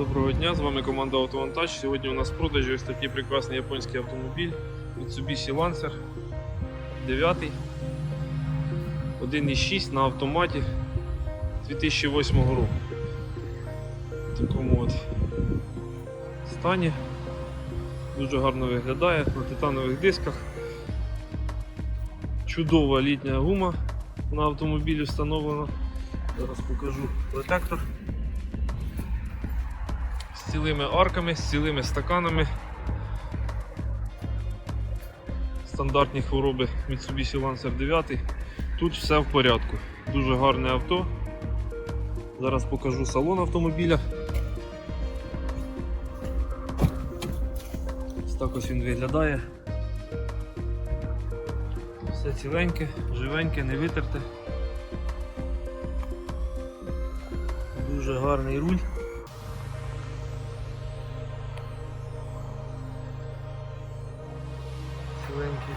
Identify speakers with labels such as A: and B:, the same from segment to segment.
A: Доброго дня, з вами команда Автовантаж. Сьогодні у нас в продажі ось такий прекрасний японський автомобіль Mitsubishi Lancer 9 1.6 на автоматі 2008 року. В такому от стані. Дуже гарно виглядає на титанових дисках. Чудова літня гума на автомобілі встановлена. Зараз покажу протектор з цілими арками, з цілими стаканами. Стандартні хвороби Mitsubishi Lancer 9. Тут все в порядку. Дуже гарне авто. Зараз покажу салон автомобіля. Ось так ось він виглядає. Все ціленьке, живеньке, не витерте. Дуже гарний руль. Ціленький.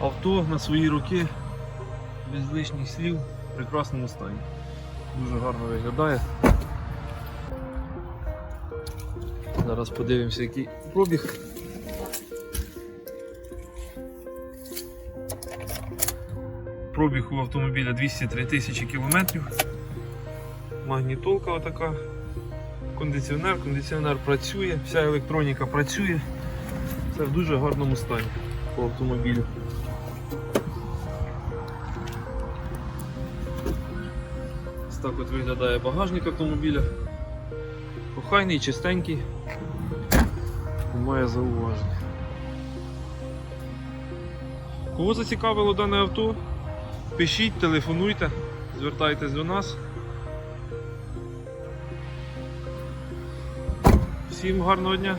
A: Авто на свої роки без лишніх слів в прекрасному стані. Дуже гарно виглядає. Зараз подивимося, який пробіг. Пробіг у автомобіля 203 тисячі кілометрів. Магнітолка отака. Кондиціонер, кондиціонер працює, вся електроніка працює. Це в дуже гарному стані по автомобілю. Ось так от виглядає багажник автомобіля. Охайний, чистенький. Немає зауважень. Кого зацікавило дане авто? Пишіть, телефонуйте, звертайтесь до нас. Всім гарного дня!